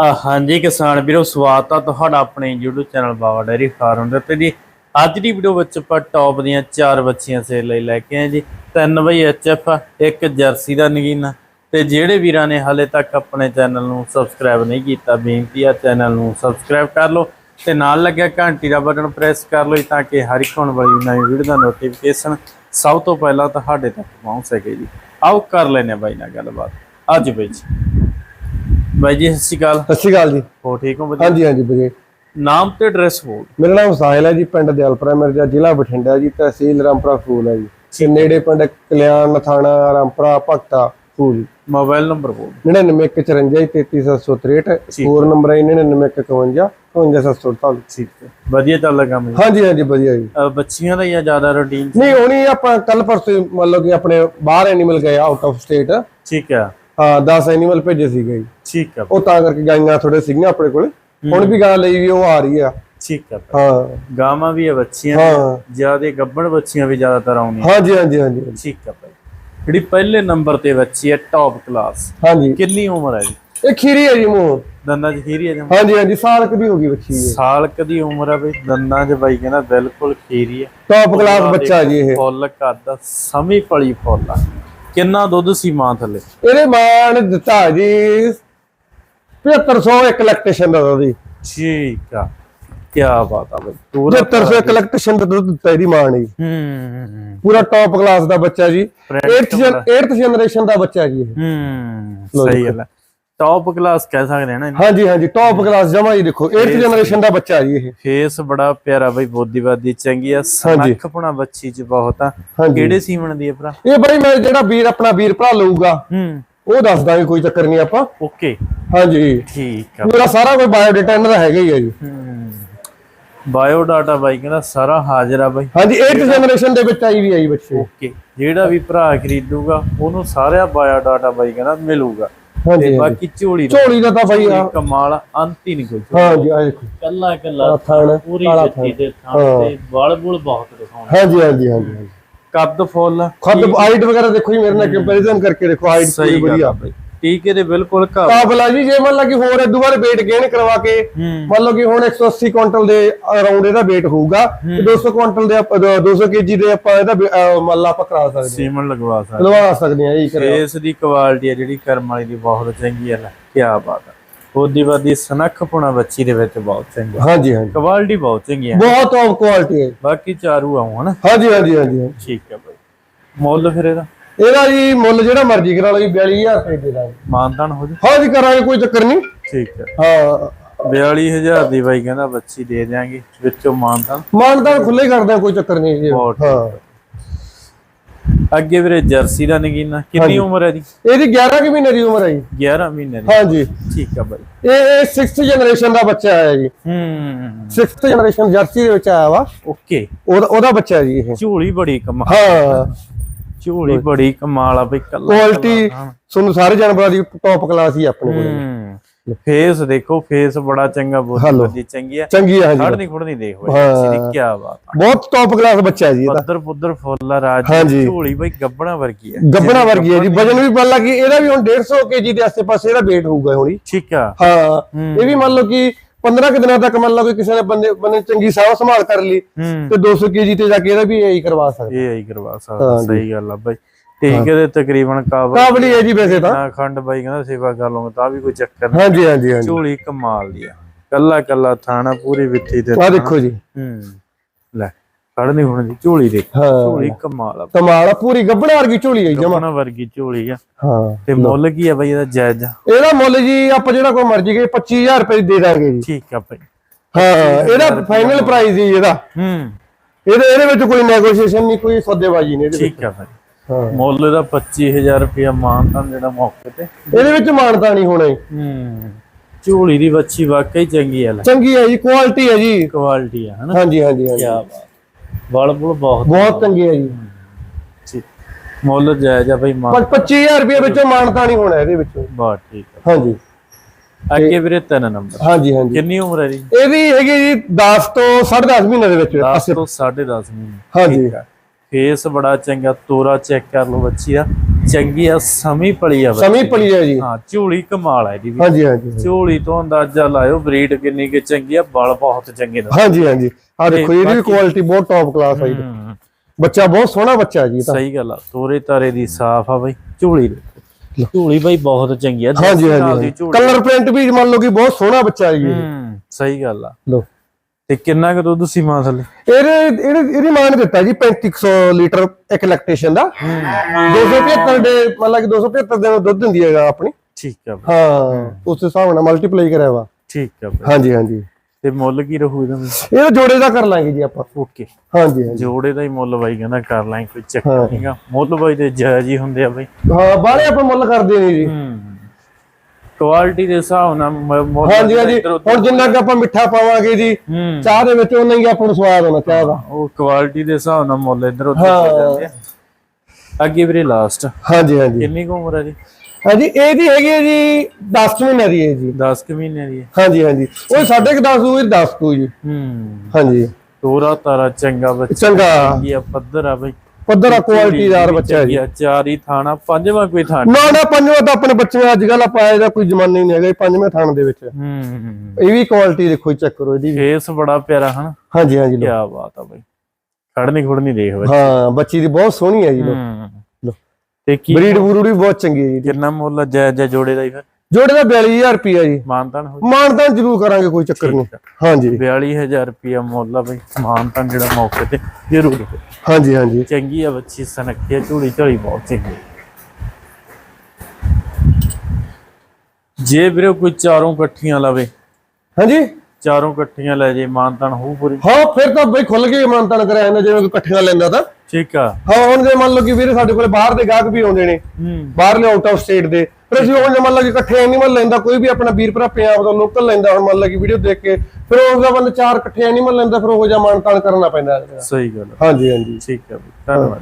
ਹਾਂਜੀ ਕਿਸਾਨ ਵੀਰੋ, ਸਵਾਗਤ ਆ ਤੁਹਾਡਾ ਆਪਣੇ YouTube channel Bawa dairy farm ਦੇ ਉੱਤੇ ਜੀ। ਅੱਜ ਦੀ ਵੀਡੀਓ ਵਿੱਚ ਆਪਾਂ ਟੌਪ ਦੀਆਂ ਚਾਰ ਬੱਚੀਆਂ ਸੇਲ ਲਈ ਲੈ ਕੇ ਆਏ ਜੀ। ਤਿੰਨ ਬਈ ਐਚਐਫ ਇੱਕ ਜਰਸੀ ਦਾ ਨਗੀਨਾ। ਤੇ ਜਿਹੜੇ ਵੀਰਾਂ ਨੇ ਹਾਲੇ ਤੱਕ ਆਪਣੇ ਚੈਨਲ ਨੂੰ ਸਬਸਕ੍ਰਾਈਬ ਨਹੀਂ ਕੀਤਾ, ਬੇਨਤੀ ਆ ਚੈਨਲ ਨੂੰ ਸਬਸਕ੍ਰਾਈਬ ਕਰ ਲਓ। ਤੇ ਨਾਲ ਲੱਗਿਆ ਘੰਟੀ ਦਾ ਬਟਨ ਪ੍ਰੈਸ ਕਰ ਲਓ ਜੀ, ਤਾਂ ਕਿ ਹਰ ਇੱਕ ਹੋਣ ਵਾਲੀ ਨਵੀਂ ਵੀਡੀਓ ਦਾ ਨੋਟੀਫਿਕੇਸ਼ਨ ਸਭ ਤੋਂ ਪਹਿਲਾਂ ਤੁਹਾਡੇ ਤੱਕ ਪਹੁੰਚ ਸਕੇ ਜੀ। ਆਓ ਕਰ ਲੈਨੇ ਬਾਈ ਨਾਲ ਗੱਲਬਾਤ। ਅੱਜ ਵਿੱਚ ਬਾਈ ਜੀ ਸਤਿ ਸ਼੍ਰੀ ਅਕਾਲ। ਸਤਿ ਸ਼੍ਰੀ ਅਕਾਲ ਜੀ। ਹੋ ਠੀਕ ਹੋ ਵਧੀਆ? ਹਾਂਜੀ ਹਾਂਜੀ ਵੀਰੇ ਨਾਮ ਤੇ ਐਡਰੈਸ ਬੋਲ। ਮੇਰਾ ਨਾਮ ਸਾਹਿਲ ਹੈ ਜੀ ਪਿੰਡ ਦਿਆਲਪੁਰਾ ਮਿਰਜ਼ਾ ਜ਼ਿਲ੍ਹਾ ਬਠਿੰਡਾ ਜੀ ਤਹਿਸੀਲ ਰਾਮਪੁਰਾ ਫੂਲ ਹੈ ਜੀ। ਤੇ ਨੇੜੇ ਪਿੰਡ ਕਲਿਆਣ ਨਥਾਣਾ ਰਾਮਪੁਰਾ ਭਗਤਾ ਫੂਲ ਮੋਬਾਈਲ ਨੰਬਰ ਬੋਲ। 9954 ਹੋਰ ਨੰਬਰ ਹੈ। 9951 55748 ਠੀਕ ਹੈ। ਵਧੀਆ ਚੱਲਦਾ ਕੰਮ ਜੀ ਹਾਂਜੀ ਹਾਂਜੀ ਵਧੀਆ ਜੀ। ਬੱਚੀਆਂ ਦਾ ਹੀ ਆ ਜ਼ਿਆਦਾ ਰੂਟੀਨ ਨਹੀਂ ਹੁਣੀ ਆਪਾਂ ਕੱਲ ਪਰਸੋਂ ਮੰਨ ਲਓ ਕਿ ਆਪਣੇ ਬਾਹਰ ਐਨੀਮਲ ਗਏ ਆਊਟ ਆਫ ਸਟੇਟ ਠੀਕ ਹੈ। ਹਾਂ 10 ਐਨੀਮਲ ਭੇਜੇ ਸੀਗੇ ਜੀ। ਠੀਕ ਹੈ ਉਹ ਤਾਂ ਕਰਕੇ ਗਾਈਆਂ ਥੋੜੇ ਸੀਗੀਆਂ ਆਪਣੇ ਕੋਲੇ। ਹੁਣ ਵੀ ਗਾਂ ਲਈ ਵੀ ਉਹ ਆ ਰਹੀ ਆ। ਠੀਕ ਹੈ ਹਾਂ। ਗਾਵਾਂ ਵੀ ਆ ਬੱਚੀਆਂ ਜ਼ਿਆਦਾ ਗੱਬਣ ਬੱਚੀਆਂ ਵੀ ਜ਼ਿਆਦਾਤਰ ਆਉਂਦੀਆਂ। ਹਾਂਜੀ ਹਾਂਜੀ ਹਾਂਜੀ। ਠੀਕ ਹੈ ਭਾਈ। ਜਿਹੜੀ ਪਹਿਲੇ ਨੰਬਰ ਤੇ ਬੱਚੀ ਹੈ ਟੌਪ ਕਲਾਸ ਹਾਂਜੀ। ਕਿੰਨੀ ਉਮਰ ਹੈ ਜੀ? ਇਹ ਖੀਰੀ ਹੈ ਜੀ ਮੂੰਹ। ਦੰਦਾਂ 'ਚ ਖੀਰੀ ਹੈ ਜਮ ਹਾਂਜੀ ਹਾਂਜੀ ਸਾਲ ਕਦੀ ਹੋ ਗਈ ਬੱਚੀ ਇਹ। ਸਾਲ ਕਦੀ ਉਮਰ ਹੈ ਬਈ ਦੰਦਾਂ 'ਚ ਬਾਈ ਕਹਿੰਦਾ ਬਿਲਕੁਲ ਖੀਰੀ ਹੈ ਟੌਪ ਕਲਾਸ ਬੱਚਾ ਜੀ ਇਹ। ਫੁੱਲ ਕਰਦਾ ਸਮੀ ਪਲੀ ਫੁੱਲ ਆ। ਕਿੰਨਾ ਦੁੱਧ ਸੀ ਮਾਂ ਥੱਲੇ? ਇਹਦੇ ਮਾਂ ਨੇ ਦਿੱਤਾ ਜੀ 7500 ਇੱਕ ਇਲੈਕਟ੍ਰੀਸ਼ਨ ਦਾ ਉਹਦੀ ਠੀਕ ਆ। ਕੀ ਬਾਤ ਆ ਬਈ। ਪੂਰਾ 7500 ਇੱਕ ਇਲੈਕਟ੍ਰੀਸ਼ਨ ਦਾ ਦੁੱਧ ਦਿੱਤਾ ਇਹਦੀ ਮਾਂ ਨੇ ਜੀ। ਹੂੰ ਪੂਰਾ ਟੌਪ ਕਲਾਸ ਦਾ ਬੱਚਾ ਜੀ। Friend 8th ਜਨ 8th ਜਨਰੇਸ਼ਨ ਦਾ ਬੱਚਾ ਜੀ ਇਹ। ਹੂੰ ਸਹੀ ਗੱਲ ਹੈ ਟੌਪ ਕਲਾਸ ਕਹਿ ਸਕਦੇ ਹਾਂ ਨਾ ਹਾਂਜੀ ਹਾਂਜੀ ਟੌਪ ਕਲਾਸ ਜਮਾ ਜੀ ਦੇਖੋ 8th ਜਨਰੇਸ਼ਨ ਦਾ ਬੱਚਾ ਜੀ ਇਹ। ਫੇਸ ਬੜਾ ਪਿਆਰਾ ਬਈ ਬੋਦੀਵਾਦੀ ਚੰਗੀ ਆ ਸਨਖਪਣਾ ਬੱਚੀ ਚ ਬਹੁਤ ਆ। ਹਾਂਜੀ। ਕਿਹੜੇ ਸੀਮਣ ਦੀ ਹੈ ਭਰਾ? ਇਹ ਬਈ ਮੈਂ ਜਿਹੜਾ ਵੀਰ ਆਪਣਾ ਵੀਰ ਭਰਾ ਲਊਗਾ ਹੂੰ। ਉਹ ਦੱਸ ਦਾਂਗੇ ਕੋਈ ਚੱਕਰ ਨਹੀਂ ਆਪਾਂ। ਓਕੇ। ਹਾਂਜੀ। ਠੀਕ ਆ। ਪੂਰਾ ਸਾਰਾ ਕੋਈ ਬਾਇਓ ਡਾਟਾ ਇਹਨਾਂ ਦਾ ਹੈਗਾ ਹੀ ਹੈ ਜੀ। ਬਾਇਓ ਡਾਟਾ ਬਾਈ ਕਹਿੰਦਾ ਸਾਰਾ ਹਾਜ਼ਰ ਆ ਬਾਈ। ਹਾਂਜੀ 8th ਜਨਰੇਸ਼ਨ ਦੇ ਵਿੱਚ ਆਈ ਵੀ ਆਈ ਬੱਚੇ। ਓਕੇ। ਜਿਹੜਾ ਵੀ ਭਰਾ ਖਰੀਦੂਗਾ ਉਹਨੂੰ ਸਾਰਾ ਬਾਇਓ ਡਾਟਾ ਬਾਈ ਕਹਿੰਦਾ ਮਿਲੂਗਾ। ਹਾਂਜੀ ਤੇ ਬਾਕੀ ਝੋਲੀ ਦਾ ਝੋਲੀ ਦਾ ਤਾਂ ਬਾਈ ਆ। ਕਮਾਲ ਅੰਤ ਹੀ ਨਹੀਂ ਕੋਈ ਹਾਂਜੀ ਆ ਦੇਖੋ। ਕੱਲਾ ਕੱਲਾ ਥਣ ਪੂਰੀ ਜੱਤੀ ਦੇ ਥਾਂ ਤੇ ਵਾਲ ਬੁਲ ਬਹੁਤ ਦਿਖਾਉਂਦਾ ਹਾਂਜੀ ਹਾਂਜੀ ਹਾਂਜੀ। ਕੱਦ ਫੁੱਲ। ਖੁਦ ਹਾਈਟ ਵਗੈਰਾ ਦੇਖੋ ਜੀ ਮੇਰੇ ਨਾਲ ਕੰਪੈਰੀਜ਼ਨ ਕਰਕੇ ਦੇਖੋ ਹਾਈਟ ਪੂਰੀ ਵਧੀਆ। ਟੀਕੇ ਦੇ ਬਿਲਕੁਲ ਕਾਬਲਾ ਜੀ ਜੇ ਮੰਨ ਲਾ ਕਿ ਹੋਰ ਇਦੋਂ ਬਾਅਦ weight gain ਕਰਵਾ ਕੇ ਮੰਨ ਲਓ ਕਿ ਹੁਣ 180 ਕੁਇੰਟਲ ਦੇ ਅਰਾਊਂਡ ਇਹਦਾ weight ਹੋਊਗਾ ਤੇ 200 ਕੁਇੰਟਲ ਦੇ ਆਪਾਂ 200 kg ਦੇ ਆਪਾਂ ਇਹਦਾ ਮੰਨ ਲਾ ਆਪਾਂ ਕਰਾ ਸਕਦੇ ਸੀਮਨ ਲਗਵਾ ਸਕਦਾ ਲਵਾ ਸਕਦੇ ਇਹ ਕਰਿਆ ਫੇਸ ਦੀ ਕੁਆਲਿਟੀ ਹੈ ਜਿਹੜੀ ਕਰਮ ਵਾਲੀ ਦੀ ਬਹੁਤ ਚੰਗੀ ਹੈ ਕੀ ਬਾਤ ਹੈ ਉਹਦੀ ਵਾਦੀ ਸਨਖਪਣਾ ਬੱਚੀ ਦੇ ਵਿੱਚ ਬਹੁਤ ਚੰਗੀ ਹੈ ਹਾਂਜੀ ਹਾਂਜੀ। ਕੁਆਲਿਟੀ ਬਹੁਤ ਚੰਗੀ ਹੈ ਬਹੁਤ ਟੌਪ ਕੁਆਲਿਟੀ ਹੈ ਬਾਕੀ ਚਾਰੂ ਆਉਂ ਹਨਾ? ਹਾਂਜੀ ਹਾਂਜੀ ਹਾਂਜੀ। ਠੀਕ ਹੈ ਬਾਈ। ਮੁੱਲ ਫਿਰ ਇਹਦਾ? ਇਹਦਾ ਜੀ ਮੁੱਲ ਜਿਹੜਾ ਮਰਜ਼ੀ ਕਰਾ ਲਓ ਜੀ 42000 ਰੁਪਏ ਦੇ ਦਾਂਗੇ ਮਾਨਦਾਨ ਹੋ ਜਾ। ਹਾਂਜੀ ਕਰਾਂਗੇ ਕੋਈ ਚੱਕਰ ਨਹੀਂ। ਠੀਕ ਹੈ। ਹਾਂ। 42000 ਦੀ ਬਾਈ ਕਹਿੰਦਾ ਬੱਚੀ ਦੇ ਦਿਆਂਗੇ ਵਿੱਚੋਂ ਮਾਨਦਾਨ। ਮਾਨਦਾਨ ਖੁੱਲੇ ਕਰਦੇ ਆ ਕੋਈ ਚੱਕਰ ਨਹੀਂ ਜੀ। ਹਾਂ। ਅੱਗੇ ਵੀਰੇ ਜਰਸੀ ਦਾ ਨਗੀਨਾ ਕਿੰਨੀ ਉਮਰ ਹੈ ਜੀ ਇਹਦੀ 11 ਕਿ ਮਹੀਨੇ ਦੀ ਉਮਰ ਹੈ ਜੀ। 11 ਮਹੀਨੇ ਦੀ। ਹਾਂਜੀ। ਠੀਕ ਹੈ ਬਾਈ। ਇਹ 6th ਜਨਰੇਸ਼ਨ ਦਾ ਬੱਚਾ ਹੈ ਜੀ। ਹੂੰ। 6th ਜਨਰੇਸ਼ਨ ਜਰਸੀ ਦੇ ਵਿੱਚ ਆਇਆ ਵਾ। ਓਕੇ। ਉਹਦਾ ਬੱਚਾ ਹੈ ਜੀ ਇਹ। ਝੋਲੀ ਬੜੀ ਕਮਾਲ ਹਾਂ। ਝੋਲੀ ਬੜੀ ਕਮਾਲ ਆ ਬਈ ਕੱਲਾ ਕੁਆਲਿਟੀ ਤੁਹਾਨੂੰ ਸਾਰੇ ਜਾਨਵਰਾਂ ਦੀ ਟੌਪ ਕਲਾਸ ਹੀ ਆਪਣੇ ਕੋਲ। ਹੂੰ ਫੇਸ ਦੇਖੋ ਫੇਸ ਬੜਾ ਚੰਗਾ ਬੋਲੀ Hello. ਬੱਦੀ ਚੰਗੀ ਆ। ਚੰਗੀ ਹੈ ਖੜ ਹਾਂਜੀ ਨਹੀਂ ਖੁੜ ਨਹੀਂ ਦੇਖ ਹੋਏ ਹਾਂ। ਸਿੱਧੀ ਕੀ ਬਾਤ ਆ। ਬਹੁਤ ਟੌਪ ਕਲਾਸ ਬੱਚਾ ਹੈ ਜੀ ਇਹਦਾ ਪੱਧਰ ਪੁੱਧਰ ਫੁੱਲ ਆ ਰਾਜ। ਝੋਲੀ ਬਈ ਗੱਬਣਾ ਵਰਗੀ ਹੈ ਗੱਬਣਾ ਵਰਗੀ ਹੈ ਜੀ। ਵਜਨ ਵੀ ਮੰਨ ਲਾ ਕਿ ਇਹਦਾ ਵੀ ਹੁਣ 150 ਕੇਜੀ ਦੇ ਆਸ-ਪਾਸੇ ਇਹਦਾ weight ਹੋਊਗਾ ਹੁਣੀ ਠੀਕ ਆ। ਹੂੰ। ਇਹ ਵੀ ਮੰਨ ਲਓ ਕਿ 15 ਕਿ ਦਿਨਾਂ ਤੱਕ ਮੰਨ ਲਓ ਕਿ ਕਿਸੇ ਨੇ ਬੰਦੇ ਬੰਦੇ ਚੰਗੀ ਸਾਂਭ ਸੰਭਾਲ ਕਰ ਲਈ ਤੇ 200 ਕੇਜੀ ਤੇ ਜਾ ਕੇ ਇਹਦਾ ਵੀ ਇਹੀ ਕਰਵਾ ਸਕਦੇ। ਇਹ ਆਈ ਕਰਵਾ ਸਕਦਾ ਸਹੀ ਗੱਲ ਆ ਬਈ। ਠੀਕ ਹੈ। ਤਕਰੀਬਨ ਕਾਬਲ ਕਾਬਲੀ ਹੈ ਜੀ ਵੈਸੇ ਤਾਂ। ਨਾ ਖੰਡ ਬਾਈ ਕਹਿੰਦਾ ਸੇਵਾ ਕਰ ਲਵਾਂਗੇ ਤਾਂ ਵੀ ਕੋਈ ਚੱਕਰ ਨਹੀਂ। ਹਾਂਜੀ ਹਾਂਜੀ ਹਾਂਜੀ। ਝੋਲੀ ਕਮਾਲ ਦੀ ਆ। ਕੱਲਾ ਕੱਲਾ ਥਾਣਾ ਪੂਰੀ ਵਿੱਥੀ ਤੇ ਆ ਦੇਖੋ ਜੀ। ਹੂੰ। ਨਹੀਂ ਹੁਣ ਦੀ ਝੋਲੀ ਦੇਖ ਝੋਲੀ ਕਮਾਲ ਆ। ਕਮਾਲ ਆ ਪੂਰੀ ਗੱਬਣਾ ਵਰਗੀ ਝੋਲੀ ਹੈ ਜਮਾ। ਗੱਬਣਾ ਵਰਗੀ ਝੋਲੀ ਆ। ਹਾਂ ਤੇ ਮੁੱਲ ਕੀ ਆ ਬਈ ਇਹਦਾ ਜਾਇਜ਼? ਆ? ਇਹਦਾ ਮੁੱਲ ਜੀ ਆਪਾਂ ਜਿਹੜਾ ਕੋਈ ਮਰਜ਼ੀ ਕਹੇ 25000 ਰੁਪਏ ਦੀ ਦੇ ਦਾਂਗੇ ਜੀ। ਠੀਕ ਆ ਬਈ। ਹਾਂ ਇਹਦਾ ਫਾਈਨਲ ਪ੍ਰਾਈਸ ਜੀ ਇਹਦਾ। ਹੂੰ। ਇਹਦੇ ਇਹਦੇ ਵਿੱਚ ਕੋਈ ਨੈਗੋਸ਼ੀਏਸ਼ਨ ਨਹੀਂ ਕੋਈ ਸੌਦੇਬਾਜ਼ੀ ਨਹੀਂ ਇਹਦੇ ਵਿੱਚ। ਠੀਕ ਆ ਹਾਂ। ਮੁੱਲ ਇਹਦਾ 25000 ਰੁਪਇਆ ਮਾਨਤਾ ਜਿਹੜਾ ਮੌਕੇ ਤੇ। ਇਹਦੇ ਵਿੱਚ ਮਾਨਤਾ ਨਹੀਂ ਹੋਣਾ ਹੂੰ। ਝੋਲੀ ਦੀ ਬੱਚੀ ਵਾਕਈ ਚੰਗੀ ਆ ਚੰਗੀ ਹੈ ਜੀ ਕੁਆਲਿਟੀ ਹੈ ਜੀ। ਕੁਆਲਿਟੀ ਆ ਹਨਾ? ਹਾਂਜੀ ਹਾਂਜੀ ਹਾਂਜੀ। ਕੀ ਬਾਤ। ਵਲ ਬੁਲ ਬਹੁਤ ਬਹੁਤ ਚੰਗੀ ਹੈ ਜੀ। ਠੀਕ ਮੁੱਲ ਜਾਇਜ਼ ਆ ਬਈ ਮਾਨ ਪਰ 25000 ਰੁਪਏ ਵਿੱਚੋਂ ਮਾਨਤਾ ਨਹੀਂ ਹੋਣਾ ਇਹਦੇ ਵਿੱਚੋਂ। ਬਹੁਤ ਠੀਕ ਆ। ਹਾਂਜੀ। ਅੱਗੇ ਵੀਰੇ ਤਿੰਨ ਨੰਬਰ। ਹਾਂਜੀ ਹਾਂਜੀ। ਕਿੰਨੀ ਉਮਰ ਹੈ ਜੀ? ਇਹਦੀ ਹੈਗੀ ਜੀ 10 ਤੋਂ 10.5 ਮਹੀਨੇ ਦੇ ਵਿੱਚ 10 ਤੋਂ 10.5 ਮਹੀਨੇ। ਹਾਂਜੀ। ਫੇਸ ਬੜਾ ਚੰਗਾ ਤੋਰਾ ਚੈੱਕ ਕਰ ਲਓ ਬੱਚੀ ਦਾ। ਚੰਗੀ ਆ ਸਮੀ ਪਲੀ ਆ। ਸਮੀ ਪਲੀ ਹੈ ਜੀ। ਹਾਂ ਝੋਲੀ ਕਮਾਲ ਹੈ ਵੀ। ਹਾਂਜੀ ਹਾਂਜੀ ਝੋਲੀ ਤੋਂ ਅੰਦਾਜ਼ਾ ਲਾਇਓ ਬਰੀਡ ਕਿੰਨੀ ਕਿ ਚੰਗੀ ਆ ਬਲ ਬਹੁਤ ਚੰਗੇ ਨੇ। ਹਾਂਜੀ ਹਾਂਜੀ। ਆ ਦੇਖੋ ਇਹਦੀ ਵੀ ਕੁਆਲਿਟੀ ਬਹੁਤ ਟੌਪ ਕਲਾਸ ਆ ਜੀ। ਬੱਚਾ ਬਹੁਤ ਸੋਹਣਾ ਬੱਚਾ ਜੀ ਤਾਂ। ਸਹੀ ਗੱਲ ਆ ਤੋਰੇ ਤਾਰੇ ਦੀ ਸਾਫ਼ ਆ ਬਈ ਝੋਲੀ ਦੇ। ਝੋਲੀ ਬਈ ਬਹੁਤ ਚੰਗੀ ਆ ਹਾਂਜੀ ਹਾਂਜੀ ਦੀ ਕਲਰ ਪ੍ਰਿੰਟ ਵੀ ਮੰਨ ਲਓ ਕਿ ਬਹੁਤ ਸੋਹਣਾ ਬੱਚਾ ਜੀ ਸਹੀ ਗੱਲ ਆ। ਲਓ। ਤੇ ਕਿੰਨਾ ਕੁ ਦੁੱਧ ਸੀ ਮਾਂ ਥੱਲੇ? ਇਹਦੇ ਇਹਦੇ ਇਹਦੀ ਮਾਂ ਨੇ ਦਿੱਤਾ ਜੀ 3500 ਲੀਟਰ ਇੱਕ ਲੈਕਟੇਸ਼ਨ ਦਾ। 275 ਦੇ ਮਤਲਬ ਕਿ 275 ਦਿਨ ਦੁੱਧ ਦਿੰਦੀ ਹੈਗਾ ਆਪਣੀ। ਠੀਕ ਆ ਬਈ, ਹਾਂ ਉਸ ਹਿਸਾਬ ਨਾਲ ਮਲਟੀਪਲਾਈ ਕਰਿਆ ਵਾ। ਠੀਕ ਆ ਬਈ। ਹਾਂਜੀ ਹਾਂਜੀ। ਤੇ ਮੁੱਲ ਕੀ ਰਹੂ ਇਹਦਾ? ਇਹ ਜੋੜੇ ਦਾ ਕਰ ਲਾਂਗੇ ਜੀ ਆਪਾਂ। ਓਕੇ। ਹਾਂਜੀ ਹਾਂਜੀ। ਜੋੜੇ ਦਾ ਹੀ ਮੁੱਲ ਬਾਈ ਕਹਿੰਦਾ ਕਰ ਲਾਂ ਕੋਈ ਹਾਂ। ਚੱਕਰ ਨਹੀਂਗਾ ਮੁੱਲ ਬਾਈ ਦੇ ਜਾਇਜ਼ ਹੀ ਹੁੰਦੇ ਆ ਬਾਈ। ਹਾਂ ਬਾਹਲੇ ਆਪਾਂ ਮੁੱਲ ਕਰਦੇ ਨਹੀਂ ਜੀ। ਹੂੰ। ਕੁਆਲਿਟੀ ਦੇ ਹਿਸਾਬ ਨਾਲ ਹਾਂਜੀ ਹਾਂਜੀ। ਹੁਣ ਜਿੰਨਾ ਕਿ ਆਪਾਂ ਮਿੱਠਾ ਪਾਵਾਂਗੇ ਜੀ ਚਾਹ ਦੇ ਵਿੱਚ ਉਹਨਾਂ ਹੀ ਆਪਾਂ ਨੂੰ ਸਵਾਦ ਆਉਣਾ ਚਾਹ ਦਾ। ਉਹ ਕੁਆਲਿਟੀ ਦੇ ਹਿਸਾਬ ਨਾਲ ਮੁੱਲ ਇੱਧਰ ਉੱਧਰ ਹਾਂ। ਜਾਂਦੇ ਆ। ਅੱਗੇ ਵੀਰੇ ਲਾਸਟ ਹਾਂਜੀ ਹਾਂਜੀ। ਕਿੰਨੀ ਕੁ ਉਮਰ ਹੈ ਜੀ? ਹਾਂਜੀ ਇਹਦੀ ਹੈਗੀ ਹੈ ਜੀ 10 ਮਹੀਨੇ ਦੀ ਹੈ ਜੀ। 10 ਕੁ ਮਹੀਨੇ ਦੀ ਹੈ ਹਾਂਜੀ ਹਾਂਜੀ। ਉਹ ਕੁ 10 ਹੋਈ 10 ਕੋ ਜੀ। ਹੂੰ। ਹਾਂਜੀ। ਤੋਰਾ ਤਾਰਾ ਚੰਗਾ ਬੱਚਾ ਚੰਗਾ। ਇਹ ਪੱਧਰ ਆ ਬਈ। ਪੱਧਰਾ ਕੁਆਲਿਟੀਦਾਰ ਬੱਚਾ ਹੈ ਜੀ ਚਾਰ ਹੀ ਥਾਣਾ ਪੰਜਵਾਂ ਕੋਈ ਥਾਣਾ ਨਾ ਨਾ ਪੰਜਵਾਂ ਤਾਂ ਆਪਣੇ ਬੱਚੇ ਅੱਜ ਕੱਲ ਆਪਾਂ ਇਹਦਾ ਕੋਈ ਜ਼ਮਾਨਾ ਹੀ ਨਹੀਂ ਹੈਗਾ ਜੀ, ਪੰਜਵੇਂ ਥਾਣ ਦੇ ਵਿੱਚ ਹੂੰ। ਇਹ ਵੀ ਕੁਆਲਿਟੀ ਦੇਖੋ ਚੈੱਕ ਕਰੋ ਇਹਦੀ ਫੇਸ ਬੜਾ ਪਿਆਰਾ ਹਨ? ਹਾਂਜੀ ਹਾਂਜੀ ਕੀ। ਬਾਤ ਆ ਬਈ। ਖੜਨੀ ਖੁੜਨੀ ਦੇਖ ਬਈ ਹਾਂ ਬੱਚੀ ਦੀ ਬਹੁਤ ਸੋਹਣੀ ਹੈ ਜੀ ਲਓ। ਤੇ ਕੀ ਬਰੀਡ ਬਰੂਡ ਵੀ ਬਹੁਤ ਚੰਗੀ ਹੈ ਜੀ ਕਿੰਨਾ ਮੁੱਲ ਜਾਇਜ਼ ਜਾਂ ਜੋੜੇ ਦਾ ਹੀ ਫਿਰ? ਜੋੜੇ ਦਾ 42000 ਰੁਪਿਆ ਜੀ। ਮਾਨਤਾਨ ਹੋ ਮਾਨਦਾਨ ਜ਼ਰੂਰ ਕਰਾਂਗੇ ਕੋਈ ਚੱਕਰ ਨਹੀਂ। ਹਾਂਜੀ। 42000 ਰੁਪਿਆ ਮੁੱਲ ਆ ਬਈ ਮਾਨਤਾਨ ਜਿਹੜਾ ਮੌਕੇ ਤੇ ਜ਼ਰੂਰ। ਹਾਂਜੀ ਹਾਂਜੀ। ਚੰਗੀ ਆ ਬੱਚੀ ਸਨੱਖੀ ਆ ਝੋਲੀ ਝੋਲੀ ਬਹੁਤ ਚੰਗੀ। ਜੇ ਵੀਰੇ ਕੋਈ ਚਾਰੋਂ ਇਕੱਠੀਆਂ ਲਵੇ ਹਾਂਜੀ। ਚਾਰੋਂ ਇਕੱਠੀਆਂ ਲੈ ਜੇ ਮਾਨਤਾਨ ਹੋਊ ਪੂਰੀ। ਹਾਂ ਫਿਰ ਤਾਂ ਬਈ ਖੁੱਲ ਕੇ ਮਾਨਦਾਨ ਕਰਾਇਆ ਜਾਂਦਾ ਜਿਵੇਂ ਕੋਈ ਇਕੱਠੀਆਂ ਲੈਂਦਾ ਤਾਂ। ਠੀਕ ਆ। ਹਾਂ ਹੁਣ ਜੇ ਮੰਨ ਲਓ ਕਿ ਵੀਰੇ ਸਾਡੇ ਕੋਲੇ ਬਾਹਰ ਦੇ ਗਾਹਕ ਵੀ ਆਉਂਦੇ ਨੇ ਹੂੰ। ਬਾਹਰਲੇ ਆਊਟ ਆਫ ਸਟੇਟ ਦੇ ਫਿਰ ਅਸੀਂ ਜੇ ਮੰਨ ਲਓ ਕਿ ਇਕੱਠੇ ਐਨੀਮਲ ਲੈਂਦਾ ਕੋਈ ਵੀ ਆਪਣਾ ਵੀਰ ਭਰਾ ਪੰਜਾਬ ਦਾ ਲੋਕਲ ਲੈਂਦਾ ਹੁਣ ਮੰਨ ਲਓ ਕਿ ਵੀਡੀਓ ਦੇਖ ਕੇ ਫਿਰ ਉਸ ਦਾ ਬੰਦਾ ਚਾਰ ਇਕੱਠੇ ਐਨੀਮਲ ਲੈਂਦਾ ਫਿਰ ਉਹ ਜਿਹਾ ਮਾਨਤਾਨ ਕਰਨਾ ਪੈਂਦਾ ਸਹੀ ਗੱਲ। ਹਾਂਜੀ ਹਾਂਜੀ। ਠੀਕ ਬਈ ਧੰਨਵਾਦ।